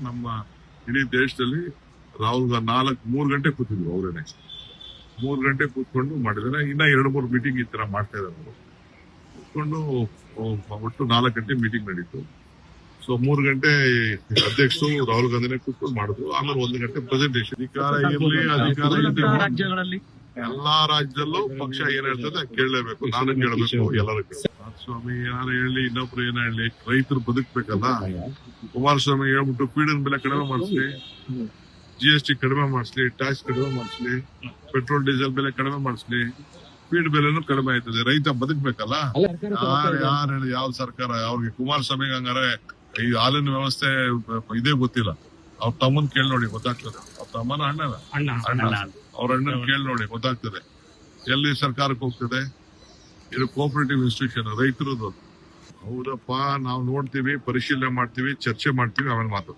ನಮ್ಮ ಇಡೀ ದೇಶದಲ್ಲಿ ರಾಹುಲ್ ಗಾಂಧಿ ನಾಲ್ಕು ಮೂರು ಗಂಟೆ ಕೂತಿದ್ರು ಅವರೇನೆ. ಮೂರು ಗಂಟೆ ಕೂತ್ಕೊಂಡು ಮಾಡಿದಾರೆ. ಇನ್ನ ಎರಡು ಮೂರು ಮೀಟಿಂಗ್ ಈ ತರ ಮಾಡ್ತಾ ಇದ್ದಾರೆ ಅವರು. ಕೂತ್ಕೊಂಡು ಒಟ್ಟು ನಾಲ್ಕು ಗಂಟೆ ಮೀಟಿಂಗ್ ನಡೀತು. ಸೊ ಮೂರು ಗಂಟೆ ಅಧ್ಯಕ್ಷರು ರಾಹುಲ್ ಗಾಂಧಿನೇ ಕೂತ್ಕೊಂಡು ಮಾಡಿದ್ರು. ಆಮೇಲೆ ಒಂದು ಗಂಟೆ ಪ್ರೆಸೆಂಟೇಶನ್ ಅಧಿಕಾರ ಇರಲಿ ಅಧಿಕಾರ ರಾಜ್ಯಗಳಲ್ಲಿ ಎಲ್ಲಾ ರಾಜ್ಯದಲ್ಲೂ ಪಕ್ಷ ಏನ್ ಹೇಳ್ತದೆ ಕೇಳಲೇಬೇಕು. ನಾನು ಕೇಳಬೇಕು ಎಲ್ಲರೂ ಕುಮಾರಸ್ವಾಮಿ ಯಾರು ಹೇಳಿ ಇನ್ನೊಬ್ರು ಏನ ಹೇಳಿ? ರೈತರು ಬದುಕ್ಬೇಕಲ್ಲ? ಕುಮಾರಸ್ವಾಮಿ ಹೇಳ್ಬಿಟ್ಟು ಪೀಡಿನ ಬೆಲೆ ಕಡಿಮೆ ಮಾಡಿಸ್ಲಿ ಜಿ ಎಸ್ ಟಿ ಕಡಿಮೆ ಮಾಡಿಸ್ಲಿ ಟ್ಯಾಕ್ಸ್ ಕಡಿಮೆ ಮಾಡಿಸ್ಲಿ ಪೆಟ್ರೋಲ್ ಡೀಸೆಲ್ ಬೆಲೆ ಕಡಿಮೆ ಮಾಡಿಸ್ಲಿ ಪೀಡ್ ಬೆಲೆನು ಕಡಿಮೆ ಆಯ್ತದೆ. ರೈತ ಬದುಕ್ಬೇಕಲ್ಲ? ಯಾರು ಯಾರು ಹೇಳಿ ಯಾವ ಸರ್ಕಾರ? ಅವ್ರಿಗೆ ಕುಮಾರಸ್ವಾಮಿಗೆ ಹಂಗಾರೆ ಈ ಹಾಲಿನ ವ್ಯವಸ್ಥೆ ಇದೇ ಗೊತ್ತಿಲ್ಲ. ಅವ್ರ ತಮ್ಮನ್ ಕೇಳಿ ನೋಡಿ ಗೊತ್ತಾಗ್ತದೆ. ತಮ್ಮನ ಅಣ್ಣನ. ಅಣ್ಣ ಅವ್ರ ಅಣ್ಣನ್ ಕೇಳಿ ನೋಡಿ ಗೊತ್ತಾಗ್ತದೆ. ಎಲ್ಲಿ ಸರ್ಕಾರಕ್ಕೆ ಹೋಗ್ತದೆ? ಇದು ಕೋಪರೇಟಿವ್ ಇನ್ಸ್ಟಿಟ್ಯೂಷನ್ ರೈತರದ್ದು. ಹೌದಪ್ಪ ನಾವು ನೋಡ್ತೀವಿ ಪರಿಶೀಲನೆ ಮಾಡ್ತೀವಿ ಚರ್ಚೆ ಮಾಡ್ತೀವಿ ಆಮೇಲೆ ಮಾತು